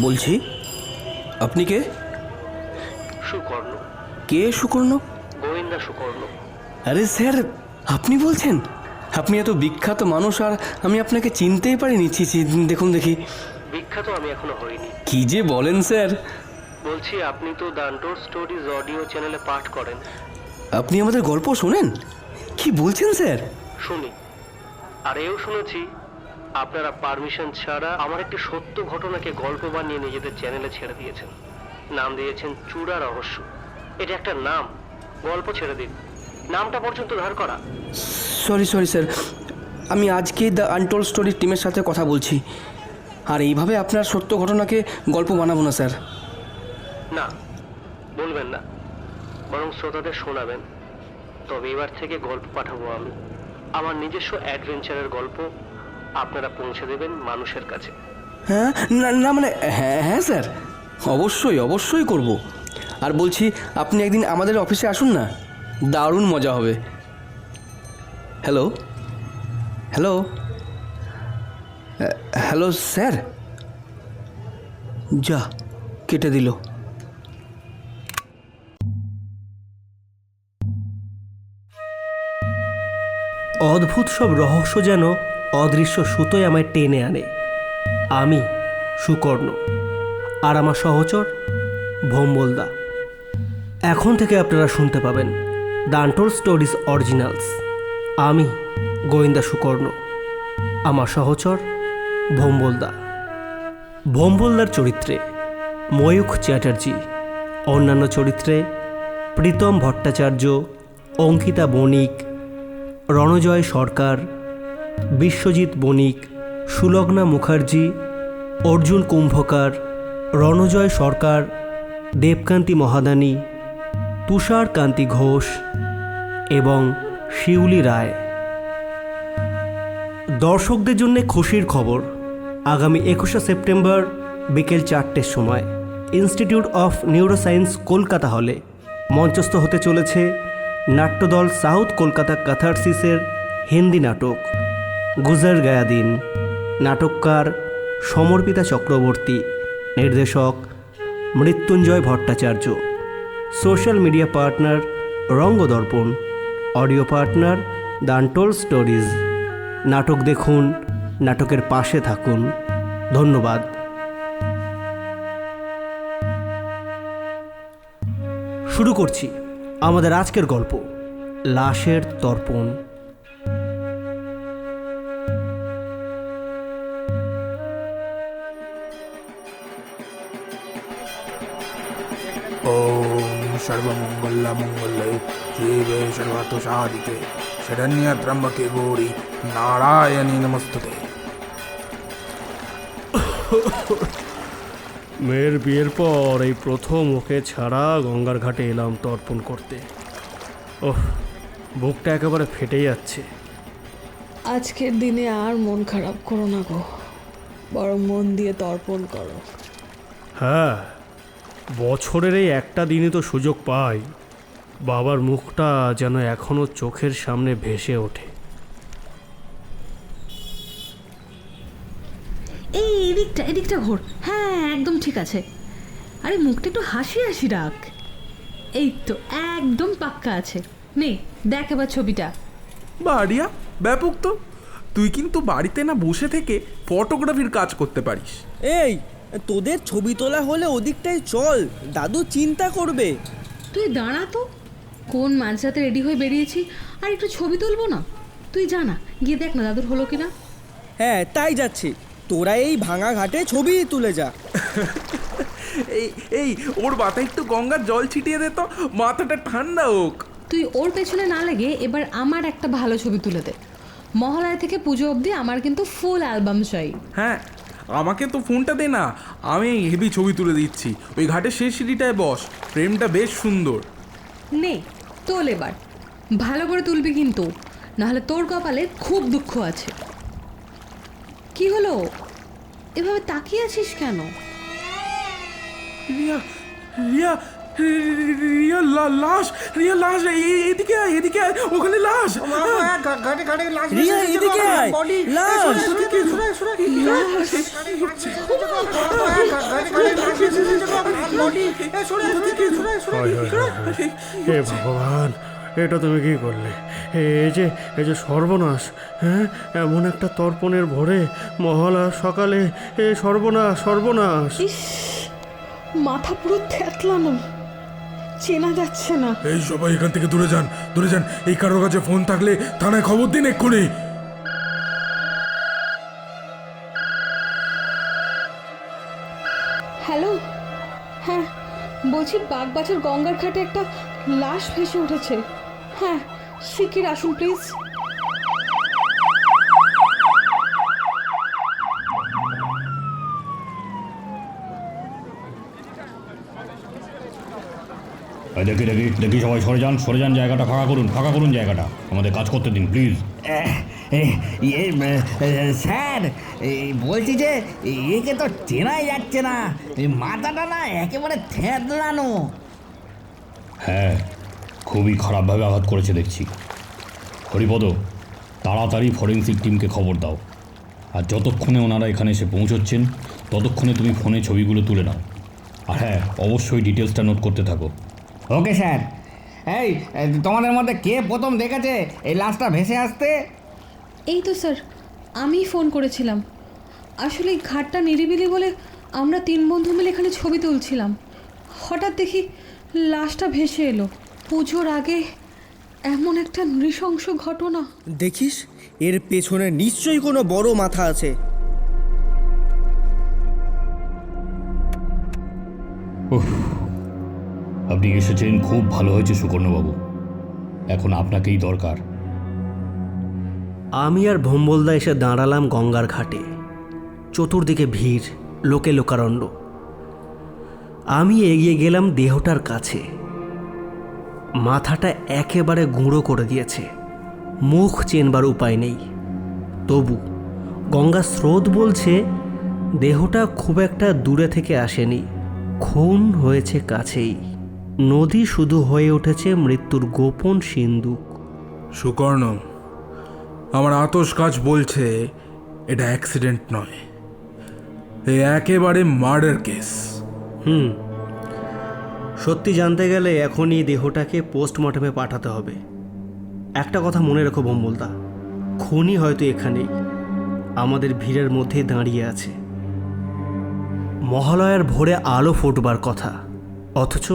বলছি আপনি কে? সুকর্ণ। কে সুকর্ণ? গোয়েন্দা সুকর্ণ। আরে স্যার আপনি বলছেন? আপনি এত বিখ্যাত মানুষ আর আমি আপনাকে চিনতেই পারিনি। ছি ছি দেখুন দেখি। বিখ্যাত আমি এখনও হইনি। কি যে বলেন স্যার। বলছি আপনি তো দান্টোর স্টোরিজ অডিও চ্যানেলে পাঠ করেন। আপনি আমাদের গল্প শোনেন? কি বলছেন স্যার? শুনি। আর এও শুনেছি। আপনারা পারমিশন ছাড়া আমার একটি সত্য ঘটনাকে গল্প বানিয়ে নিজেদের চ্যানেলে ছেড়ে দিয়েছেন। নাম দিয়েছেন চূড়া রহস্য। এটা একটা নাম। গল্প ছেড়ে দিন। নামটা পর্যন্ত ধার করা। সরি সরি স্যার আমি আজকেই দ্য আনটোল্ড স্টোরি টিমের সাথে কথা বলছি। আর এইভাবে আপনার সত্য ঘটনাকে গল্প বানাবো না স্যার না বলবেন না। বরং শ্রোতাদের শোনাবেন। তবে এবার থেকে গল্প পাঠাবো আমি। আমার নিজস্ব অ্যাডভেঞ্চারের গল্প আপনারা পৌঁছে দেবেন মানুষের কাছে। হ্যাঁ? না না মানে হ্যাঁ হ্যাঁ স্যার। অবশ্যই অবশ্যই করব। আর বলছি আপনি একদিন আমাদের অফিসে আসুন না? দারুণ মজা হবে। হ্যালো? হ্যালো? Hello sir? যা কেটে দিল। অদ্ভুত সব রহস্য যেন অদৃশ্য সুতোয় আমায় টেনে আনে। আমি সুকর্ণ আর আমার সহচর ভোম্বলদা। এখন থেকে আপনারা শুনতে পাবেন দান্টোর স্টোরিজ অরিজিনালস। আমি গোয়েন্দা সুকর্ণ, আমার সহচর ভোম্বলদা। ভোম্বলদার চরিত্রে ময়ূখ চ্যাটার্জি, অন্যান্য চরিত্রে প্রীতম ভট্টাচার্য, অঙ্কিতা বণিক, রণজয় সরকার বিশ্বজিৎ বণিক, সুলগ্না মুখার্জি, অর্জুন কুম্ভকার, রণজয় সরকার, দেবকান্তি মহাদানি, তুষার কান্তি ঘোষ এবং শিউলি রায়। দর্শকদের জন্য খুশির খবর, আগামী একুশে সেপ্টেম্বর বিকেল চারটের সময়। ইনস্টিটিউট অফ নিউরোসায়েন্স কলকাতা হলে। মঞ্চস্থ হতে চলেছে নাট্যদল সাউথ কলকাতা ক্যাথারসিসের হিন্দি নাটক। গুজর গায়া দিন নাটককার সমর্পিতা চক্রবর্তী, নির্দেশক Mrityunjoy Bhattacharya, social media partner Rangadarpan, audio partner the untold stories. নাটক দেখুন, নাটকের পাশে থাকুন। ধন্যবাদ। শুরু করছি আমাদের আজকের গল্প, লাশের তর্পণ। ওম সর্বমঙ্গল মঙ্গলে শিবে সর্বার্থ সাধিকে শরণ্য ত্রম্বকে গৌরী নারায়ণী নমস্তুতে মেয়ের বিয়ের পর এই প্রথম ওকে ছাড়া গঙ্গার ঘাটে এলাম তর্পণ করতে। ওহ বুকটা একেবারে ফেটে যাচ্ছে। আজকের দিনে আর মন খারাপ করো না গো বরং মন দিয়ে তর্পণ করো। হ্যাঁ বছরের এই একটা দিনই তো সুযোগ পাই। বাবার মুখটা যেন এখনও চোখের সামনে ভেসে ওঠে। এই এদিকটা এদিকটা ঘোর। হ্যাঁ একদম ঠিক আছে। আরে মুখটা একটু হাসি হাসি রাখ। এই তো একদম পাক্কা আছে। নে দেখ এবার ছবিটা। বাড়িয়া ব্যাপক তো। তুই কিন্তু বাড়িতে না বসে থেকে ফটোগ্রাফির কাজ করতে পারিস। এই তোদের ছবি তোলা হলে ওদিকটাই চল দাদু চিন্তা করবে। তুই দাঁড়া তো কোন মাঝরাতে রেডি হয়ে বেরিয়েছি আর একটু ছবি তুলবো না? তুই জানা গিয়ে দেখ না দাদুর হলো কিনা। হ্যাঁ তাই যাচ্ছি। তোরা এই ভাঙা ঘাটে ছবি তুলে যা। এই এই ওর মাথায় একটু গঙ্গার জল ছিটিয়ে দে তো মাথাটা ঠান্ডা হোক। তুই ওর পেছনে না লেগে এবার আমার একটা ভালো ছবি তুলে দে। মহালয়া থেকে পুজো অবধি আমার কিন্তু ফুল অ্যালবাম চাই। হ্যাঁ আমাকে তো ফোনটা দে না। আমি হেভি ছবি তুলে দিচ্ছি। ওই ঘাটের শেষ সিঁড়িটায় বস। প্রেমটা বেশ সুন্দর। নে তোল এবার। ভালো করে তুলবি কিন্তু। নাহলে তোর কপালে খুব দুঃখ আছে। কি হলো? এভাবে তাকিয়ে আছিস কেন? রিয়া রিয়া রিয়া লাশ রিয়া লাশ এদিকে আয় এদিকে আয় ওখানে লাশ। রিয়া এদিকে আয়। লাশ। হে ভগবান এটা তুমি কি করলে? এই যে এই যে সর্বনাশ হ্যাঁ? এমন একটা তর্পণের ভোরে মহলা সকালে এ সর্বনাশ সর্বনাশ। মাথা পুরো থ্যাতলানো চেনা যাচ্ছে না। এই সবাই এখান থেকে দূরে যান দূরে যান। এই কারোর কাছে ফোন থাকলে থানায় খবর দিন এক্ষুনি। হ্যালো? হ্যাঁ বলছি বাগবাজার গঙ্গার ঘাটে একটা লাশ ভেসে উঠেছে। হ্যাঁ শিগগির আসুন প্লিজ। দেখি দেখি দেখি সবাই সরে যান সরে যান জায়গাটা ফাঁকা করুন ফাঁকা করুন জায়গাটা। আমাদের কাজ করতে দিন প্লিজ ইয়ে স্যার এই বলছি যে একে তো চেনাই যাচ্ছে না। এই মাথাটা না একেবারে থেতলানো। হ্যাঁ খুবই খারাপভাবে আঘাত করেছে দেখছি। হরিপদ তাড়াতাড়ি ফরেন্সিক টিমকে খবর দাও। আর যতক্ষণে ওনারা এখানে এসে পৌঁছচ্ছেন ততক্ষণে তুমি ফোনে ছবিগুলো তুলে নাও। আর হ্যাঁ অবশ্যই ডিটেলসটা নোট করতে থাকো। ওকে স্যার এই তোমাদের মধ্যে কে প্রথম দেখেছে এই লাশটা ভেসে আসতে? এই তো স্যার আমি ফোন করেছিলাম। আসলে এই ঘাটটা নিরিবিলি বলে আমরা তিন বন্ধু মিলে এখানে ছবি তুলছিলাম। হঠাৎ দেখি লাশটা ভেসে এলো। পুজোর আগে এমন একটা নৃশংস ঘটনা। দেখিস এর পেছনে নিশ্চয়ই কোনো বড় মাথা আছে। আপনি এসেছেন, খুব ভালো হয়েছে সুকর্ণবাবু এখন আপনাকেই দরকার। আমি আর ভম্বলদা এসে দাঁড়ালাম গঙ্গার ঘাটে। চতুর্দিকে ভিড়, লোকে লোকারণ্য। আমি এগিয়ে গেলাম দেহটার কাছে। মাথাটা একেবারে গুঁড়ো করে দিয়েছে। মুখ চেনবার উপায় নেই। তবু গঙ্গা স্রোত বলছে, দেহটা খুব একটা দূরে থেকে আসেনি। খুন হয়েছে কাছেই। নদী শুধু হয়ে উঠেছে মৃত্যুর গোপন সিন্দুক সুকর্ণ আমার আতস কাজ বলছে এটা অ্যাক্সিডেন্ট নয়। এ একেবারে মার্ডার কেস। হুম। সত্যি জানতে গেলে এখনই দেহটাকে পোস্টমর্টমে পাঠাতে হবে। একটা কথা মনে রেখো বম্বলদা খুনি হয়তো এখানেই আমাদের ভিড়ের মধ্যে দাঁড়িয়ে আছে। মহালয়ার ভোরে আলো ফুটবার কথা অথচ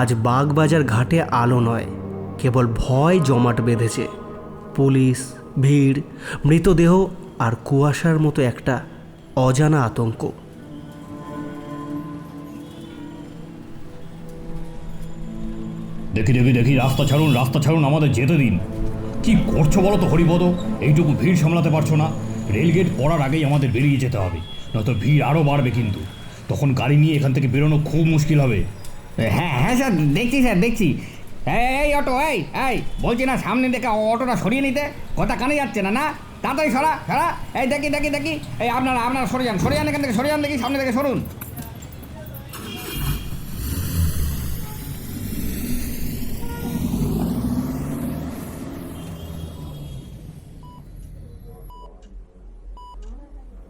আজ বাগবাজার ঘাটে আলো নয়, কেবল ভয় জমাট বেঁধেছে। পুলিশ, ভিড়, মৃতদেহ আর কুয়াশার মতো একটা অজানা আতঙ্ক। দেখি দেখি দেখি, রাস্তা ছাড়ুন রাস্তা ছাড়ুন, আমাদের যেতে দিন। কি করছ বলো তো, হরিপদ? এইটুকু ভিড় সামলাতে পারছ না। রেলগেট পড়ার আগেই আমাদের বেরিয়ে যেতে হবে, নয়তো ভিড় আরও বাড়বে কিন্তু। তখন গাড়ি নিয়ে এখান থেকে বেরোনো খুব মুশকিল হবে। হ্যাঁ হ্যাঁ স্যার, দেখছি স্যার, দেখছি। এই অটো, এই এই, বলছি না সামনে দেখে অটোটা সরিয়ে নিতে। কথা কানে যাচ্ছে না না? তাড়াতাড়ি সরা সরা। এই, দেখি দেখি দেখি। এই, আপনারা আপনারা সরে যান সরে যান এখান থেকে, সরে যান দেখি, সামনে থেকে সরুন।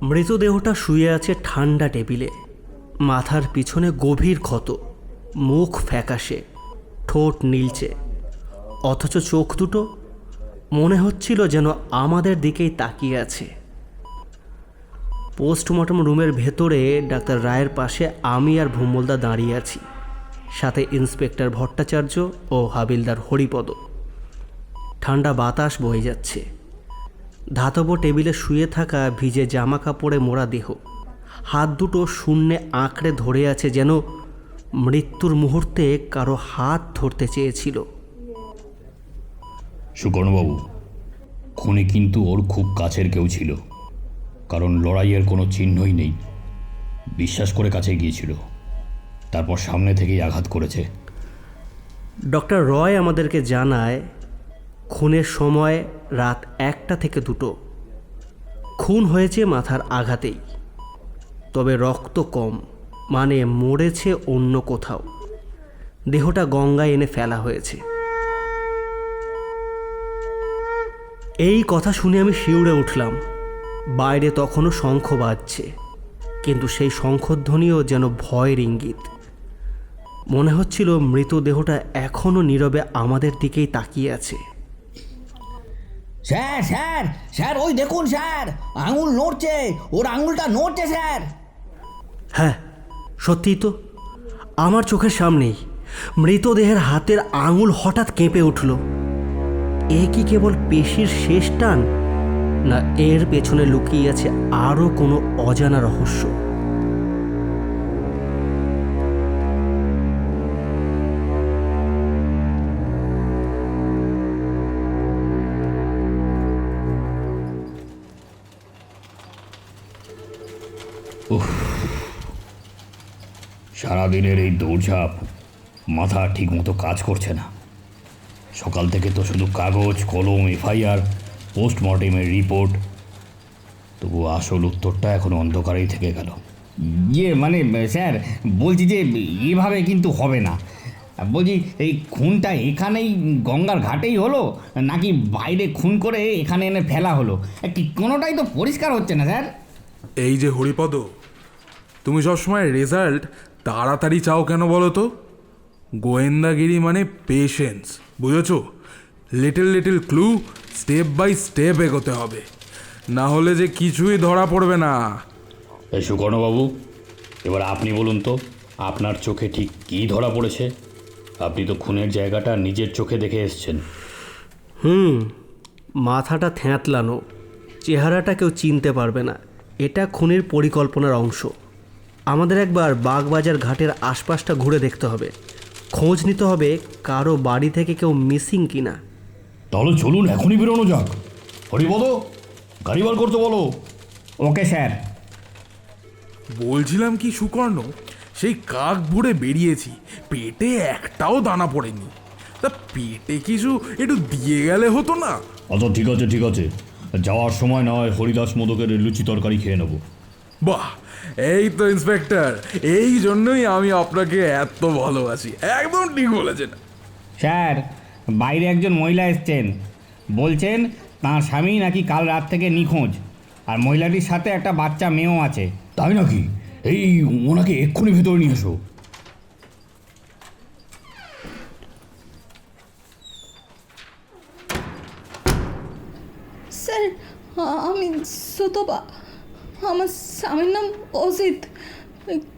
মৃতদেহটা শুয়ে আছে ঠান্ডা টেবিলে। মাথার পিছনে গভীর ক্ষত। মুখ ফ্যাকাশে, ঠোঁট নীলচে। অথচ চোখ দুটো মনে হচ্ছিল যেন আমাদের দিকেই তাকিয়ে আছে। পোস্টমর্টম রুমের ভেতরে ডাক্তার রায়ের পাশে আমি আর ভুমলদা দাঁড়িয়ে আছি, সাথে ইন্সপেক্টর ভট্টাচার্য ও হাবিলদার হরিপদ। ঠান্ডা বাতাস বয়ে যাচ্ছে। ধাতব টেবিলে শুয়ে থাকা ভিজে জামা কাপড়ে মোড়া দেহ। হাত দুটো শূন্যে আঁকড়ে ধরে আছে যেন মৃত্যুর মুহূর্তে কারও হাত ধরতে চেয়েছিল। সুকর্ণবাবু খুনে কিন্তু ওর খুব কাছের কেউ ছিল কারণ লড়াইয়ের কোনো চিহ্নই নেই। বিশ্বাস করে কাছে গিয়েছিল তারপর সামনে থেকেই আঘাত করেছে। ডক্টর রয় আমাদেরকে জানায় খুনের সময় রাত একটা থেকে দুটো। খুন হয়েছে মাথার আঘাতেই তবে রক্ত কম। মানে মরেছে অন্য কোথাও। দেহটা গঙ্গায় এনে ফেলা হয়েছে। এই কথা শুনে আমি শিউরে উঠলাম। বাইরে তখনও শঙ্খ বাজছে কিন্তু সেই শঙ্খধ্বনিও যেন ভয়ের ইঙ্গিত। মনে হচ্ছিল মৃতদেহটা এখনও নীরবে আমাদের দিকেই তাকিয়ে আছে। স্যার স্যার স্যার ওই দেখুন স্যার আঙুল নড়ছে ওর আঙুলটা নড়ছে স্যার। হ্যাঁ সত্যিই তো? আমার চোখের সামনেই মৃতদেহের হাতের আঙুল হঠাৎ কেঁপে উঠল। এ কি কেবল পেশির শেষ টান? না, এর পেছনে লুকিয়ে আছে আরও কোনো অজানা রহস্য। সারাদিনের এই দৌড়ঝাঁপ মাথা ঠিক মতো কাজ করছে না। সকাল থেকে তো শুধু কাগজ, কলম, এফআইআর, পোস্টমর্টেমের রিপোর্ট। তবু আসল উত্তরটা এখন অন্ধকারেই থেকে গেল। ইয়ে মানে স্যার, বলছি যে এভাবে কিন্তু হবে না। বলছি, এই খুনটা এখানেই গঙ্গার ঘাটেই হলো, নাকি বাইরে খুন করে এখানে এনে ফেলা হলো? কোনোটাই তো পরিষ্কার হচ্ছে না, স্যার। এই যে হরিপদ, তুমি সবসময় রেজাল্ট তাড়াতাড়ি চাও কেন বলো তো? গোয়েন্দাগিরি মানে পেশেন্স বুঝেছ? Little little clue step by step এগোতে হবে। না হলে যে কিছুই ধরা পড়বে না। এই সুকর্ণবাবু এবার আপনি বলুন তো আপনার চোখে ঠিক কী ধরা পড়েছে? আপনি তো খুনের জায়গাটা নিজের চোখে দেখে এসছেন। হুম মাথাটা থ্যাঁতলানো চেহারাটা কেউ চিনতে পারবে না। এটা খুনের পরিকল্পনার অংশ। আমাদের একবার বাগবাজার ঘাটের আশপাশটা ঘুরে দেখতে হবে। খোঁজ নিতে হবে কারও বাড়ি থেকে কেউ মিসিং কিনা। তাহলে চলুন এখনই বেরোনো যাক। হরিপদ গাড়ি বার করতে বলো। Okay sir. বলছিলাম কি সুকর্ণ সেই কাক ভরে বেরিয়েছি পেটে একটাও দানা পড়েনি। তা পেটে কিছু একটু দিয়ে গেলে হতো না? আচ্ছা ঠিক আছে ঠিক আছে। যাওয়ার সময় নয় হরিদাস মোদকের লুচি তরকারি খেয়ে নেব। বাহ এই তো ইন্সপেক্টর এই জন্যই আমি আপনাকে এত ভালোবাসি। একদম ঠিক বলেছেন। স্যার বাইরে একজন মহিলা এসছেন। বলছেন তাঁর স্বামী নাকি কাল রাত থেকে নিখোঁজ আর মহিলাটির সাথে একটা বাচ্চা মেয়েও আছে। তাই নাকি? এই ওনাকে এক্ষুনি ভিতরে নিয়ে এসো। স্যার আমি সুতপা আমার স্বামীর নাম অজিত।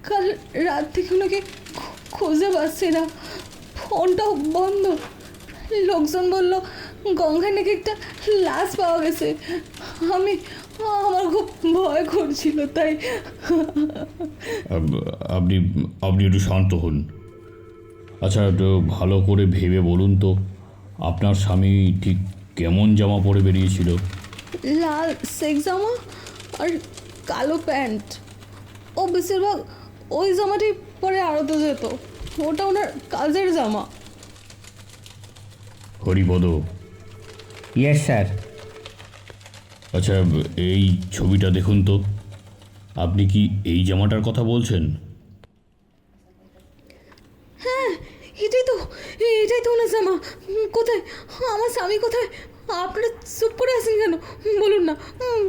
কাল রাত থেকে ওনাকে খুঁজে পাচ্ছি না। ফোনটাও বন্ধ। লোকজন বলল গঙ্গায় নাকি একটা লাশ পাওয়া গেছে। আমি আমার খুব ভয় করছিল তাই। আপনি আপনি একটু শান্ত হন। আচ্ছা একটু ভালো করে ভেবে বলুন তো আপনার স্বামী ঠিক কেমন জামা পরে বেরিয়েছিল? লাল সেক জামা আর কালো প্যান্ট। ও বেশিরভাগ ওই জামাটি পরে আড়তে যেত। ওটা ওনার কাজের জামা। হরিপদ ইয়েস স্যার আচ্ছা এই ছবিটা দেখুন তো। আপনি কি এই জামাটার কথা বলছেন? হ্যাঁ এটাই তো এটাই তো ওনার জামা। কোথায়? আমার স্বামী কোথায়? আপনারা চুপ করে আছেন কেন? বলুন না।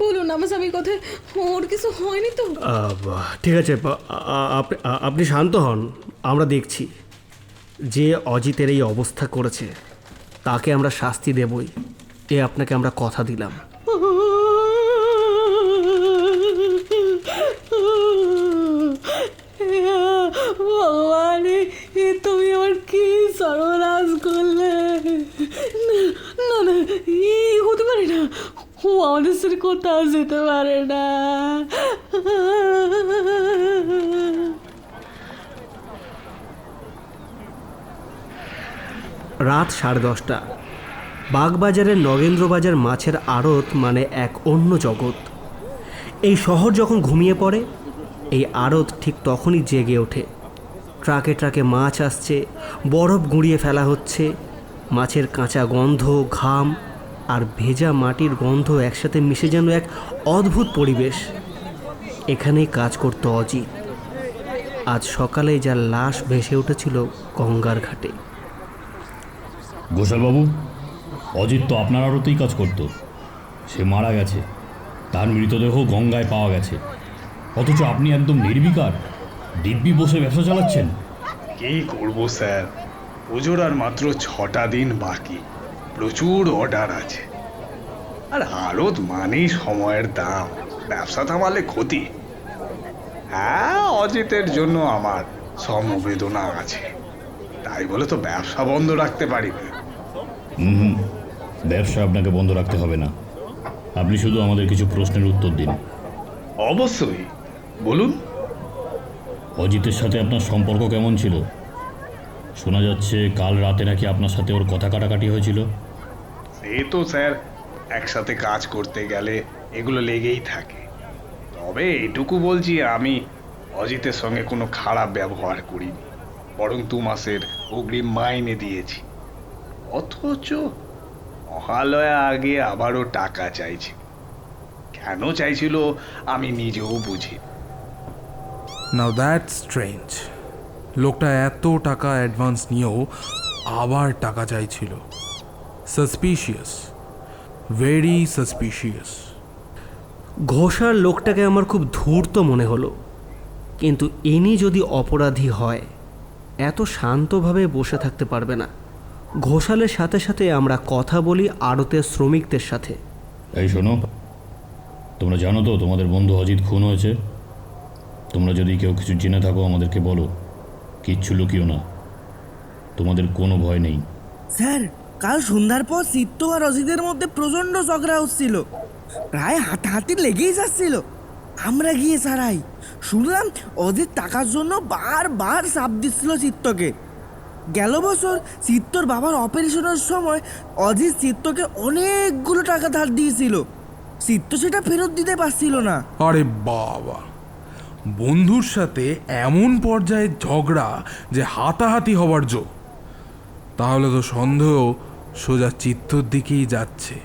বলুন আমার স্বামী কোথায় ওর কিছু হয়নি তো? ঠিক আছে আপনি শান্ত হন আমরা দেখছি। যে অজিতের এই অবস্থা করেছে তাকে আমরা শাস্তি দেবই। এ আপনাকে আমরা কথা দিলাম। ভগবান তুমি আমার কি সর্বনাশ করলে? না না না এই হতে পারে না। ও কোথাও যেতে পারে না রাত সাড়ে দশটা। বাগবাজারের নগেন্দ্রবাজার মাছের আড়ত মানে এক অন্য জগৎ। এই শহর যখন ঘুমিয়ে পড়ে, এই আড়ত ঠিক তখনই জেগে ওঠে। ট্রাকে ট্রাকে মাছ আসছে, বরফ গুঁড়িয়ে ফেলা হচ্ছে, মাছের কাঁচা গন্ধ, ঘাম আর ভেজা মাটির গন্ধ একসাথে মিশে যেন এক অদ্ভুত পরিবেশ। এখানেই কাজ করতো অজিত। আজ সকালে যার লাশ ভেসে উঠেছিল গঙ্গার ঘাটে। ঘোষালবাবু অজিত তো আপনার আড়তেই কাজ করত। সে মারা গেছে। তার মৃতদেহ গঙ্গায় পাওয়া গেছে। অথচ আপনি একদম নির্বিকার। দিব্যি বসে ব্যবসা চালাচ্ছেন। কি করব স্যার? পুজোর আর মাত্র ছটা দিন বাকি। প্রচুর অর্ডার আছে। আর আড়ত মানেই সময়ের দাম ব্যবসা থামালে ক্ষতি। হ্যাঁ অজিতের জন্য আমার সমবেদনা আছে। তাই বলে তো ব্যবসা বন্ধ রাখতে পারি না। হুম হুম ব্যবসা আপনাকে বন্ধ রাখতে হবে না। আপনি শুধু আমাদের কিছু প্রশ্নের উত্তর দিন। অবশ্যই। বলুন। অজিতের সাথে আপনার সম্পর্ক কেমন ছিল? শোনা যাচ্ছে কাল রাতে নাকি আপনার সাথে ওর কথা কাটাকাটি হয়েছিল। সে তো স্যার, একসাথে কাজ করতে গেলে এগুলো লেগেই থাকে। তবে এটুকু বলছি, আমি অজিতের সঙ্গে কোনো খারাপ ব্যবহার করিনি, বরং দু মাসের অগ্রিম মাইনে দিয়েছি। অথচ মহালয়া আগে আবারও টাকা চাইছে। কেন চাইছিল আমি নিজেও বুঝি নাও দ্যাট স্ট্রেঞ্জ লোকটা এত টাকা অ্যাডভান্স নিয়েও আবার টাকা চাইছিল। সাসপিশিয়াস ভেরি সাসপিশিয়াস ঘোষার লোকটাকে আমার খুব ধূর্ত মনে হলো। কিন্তু ইনি যদি অপরাধী হয় এত শান্তভাবে বসে থাকতে পারবে না। ঘোষালের সাথে সাথে আমরা কথা বলি আড়তের শ্রমিকদের সাথে। এই শোনো তোমরা জানো তো তোমাদের বন্ধু অজিত খুন হয়েছে। তোমরা যদি কেউ কিছু জেনে থাকো আমাদেরকে বলো কিচ্ছু লুকিও না। তোমাদের কোনো ভয় নেই। স্যার কাল সন্ধ্যার পর চিত্ত আর অজিতের মধ্যে প্রচণ্ড ঝগড়া হচ্ছিল। প্রায় হাতাহাতি লেগেই যাচ্ছিল। আমরা গিয়ে সারাই। শুনলাম অজিত টাকার জন্য বারবার চাপ দিচ্ছিল চিত্তকে গেল বছর চিত্তর বাবার অপারেশনের সময় অজিত চিত্তকে অনেকগুলো টাকা ধার দিয়েছিল। চিত্ত সেটা ফেরত দিতে পারছিল না। আরে বাবা। বন্ধুর সাথে এমন পর্যায়ে ঝগড়া যে হাতাহাতি হবার জো। তাহলে তো সন্দেহ সোজা চিত্তর দিকেই যাচ্ছে।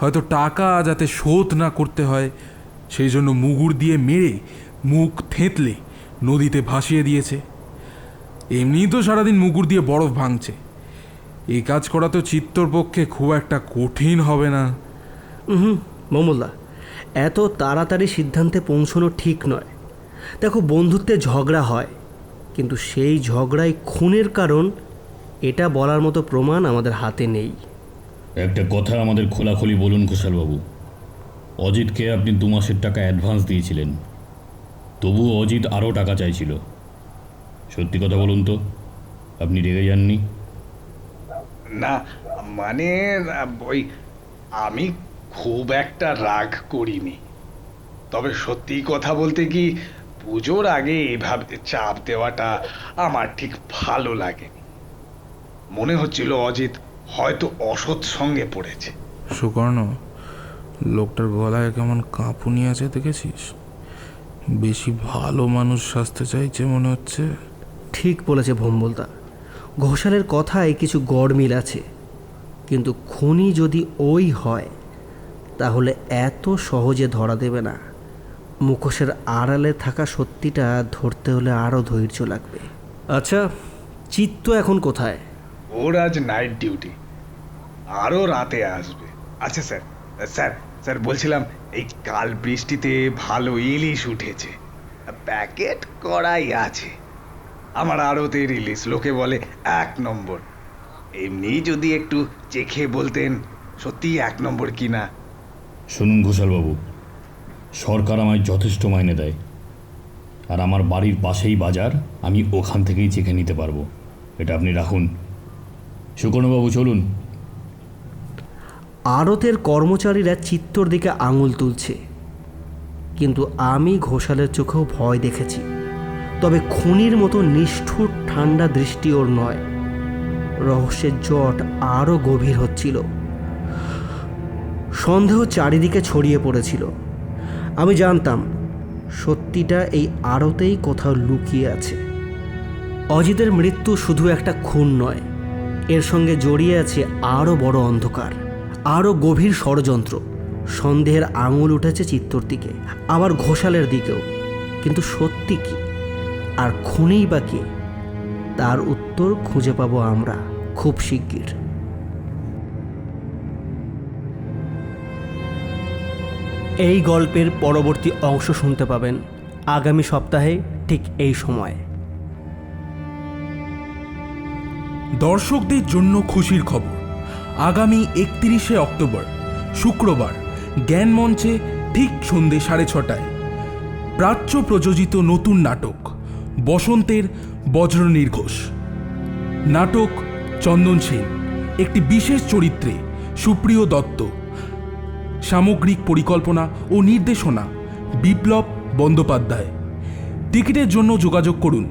হয়তো টাকা যাতে শোধ না করতে হয়, সেই জন্য মুগুর দিয়ে মেরে মুখ থেঁতলে নদীতে ভাসিয়ে দিয়েছে। এমনিই তো সারাদিন মুগুর দিয়ে বরফ ভাঙছে। এই কাজ করা তো চিত্তর পক্ষে খুব একটা কঠিন হবে না। হুম এত তাড়াতাড়ি সিদ্ধান্তে পৌঁছানো ঠিক নয়। দেখো, বন্ধুত্বে ঝগড়া হয়, কিন্তু সেই ঝগড়ায় খুনের কারণ এটা বলার মতো প্রমাণ আমাদের হাতে নেই। একটা কথা আমাদের খোলাখুলি বলুন ঘোষালবাবু। অজিতকে আপনি দু মাসের টাকা অ্যাডভান্স দিয়েছিলেন। তবুও অজিত আরও টাকা চাইছিল। সত্যি কথা বলুন তো আপনি রেগে যাননি? না মানে ওই আমি খুব একটা রাগ করিনি। তবে সত্যি কথা বলতে কি পুজোর আগে এভাবে চাপ দেওয়াটা আমার ঠিক ভালো লাগেনি মনে হচ্ছিল অজিত হয়তো অসৎ সঙ্গে পড়েছে। সুকর্ণ লোকটার গলায় কেমন কাঁপুনি আছে দেখেছিস? বেশি ভালো মানুষ স্বাস্থ্য চাইছে মনে হচ্ছে। ঠিক বলেছে ভম্বলদা। ঘোষালের কথায় কিছু গড়মিল আছে। কিন্তু খুনি যদি ওই হয় তাহলে এত সহজে ধরা দেবে না। মুখোশের আড়ালে থাকা সত্যিটা ধরতে হলে আরও ধৈর্য লাগবে। আচ্ছা চিত্ত এখন কোথায়? ওর আজ নাইট ডিউটি আরও রাতে আসবে। আচ্ছা স্যার স্যার স্যার বলছিলাম, এই কাল বৃষ্টিতে ভালো ইলিশ উঠেছে। প্যাকেট করাই আছে। আমার আড়তের ইলিশ লোকে বলে এক নম্বর। এমনি যদি একটু চেখে বলতেন, সত্যি এক নম্বর কিনা শুনুন ঘোষালবাবু, সরকার আমায় যথেষ্ট মাইনে দেয়। আর আমার বাড়ির পাশেই বাজার, আমি ওখান থেকেই চেখে নিতে পারব। এটা আপনি রাখুন। সুকর্ণবাবু চলুন। আড়তের কর্মচারীরা চিত্তর দিকে আঙুল তুলছে। কিন্তু আমি ঘোষালের চোখেও ভয় দেখেছি। তবে খুনির মতো নিষ্ঠুর ঠান্ডা দৃষ্টি ওর নয়। রহস্যের জট আরও গভীর হচ্ছিল। সন্দেহ চারিদিকে ছড়িয়ে পড়েছিল। আমি জানতাম, সত্যিটা এই আড়তেই কোথাও লুকিয়ে আছে। অজিতের মৃত্যু শুধু একটা খুন নয়। এর সঙ্গে জড়িয়ে আছে আরও বড় অন্ধকার আরও গভীর ষড়যন্ত্র। সন্দেহের আঙুল উঠেছে চিত্তর দিকে, আবার ঘোষালের দিকেও। কিন্তু সত্যি কি? আর খুনেই বা কে? তার উত্তর খুঁজে পাবো আমরা, খুব শিগগির। এই গল্পের পরবর্তী অংশ শুনতে পাবেন আগামী সপ্তাহে ঠিক এই সময়। দর্শকদের জন্য খুশির খবর। আগামী একত্রিশে অক্টোবর, শুক্রবার, জ্ঞান মঞ্চে ঠিক সন্ধে সাড়ে ছটায়। প্রাচ্য প্রযোজিত নতুন নাটক, বসন্তের বজ্র নির্ঘোষ। নাটক চন্দন সেন, একটি বিশেষ চরিত্রে সুপ্রিয় দত্ত। সামগ্রিক পরিকল্পনা ও নির্দেশনা বিপ্লব বন্দ্যোপাধ্যায়। টিকিটের জন্য যোগাযোগ করুন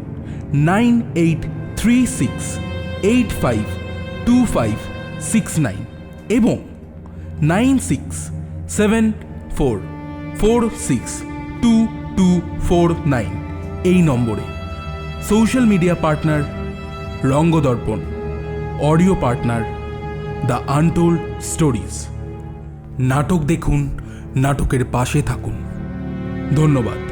nine eight three six eight five two five six nine এবং nine six seven four four six two two four nine এই নম্বরে social media partner Rangadarpan audio partner the untold stories নাটক দেখুন, নাটকের পাশে থাকুন। ধন্যবাদ।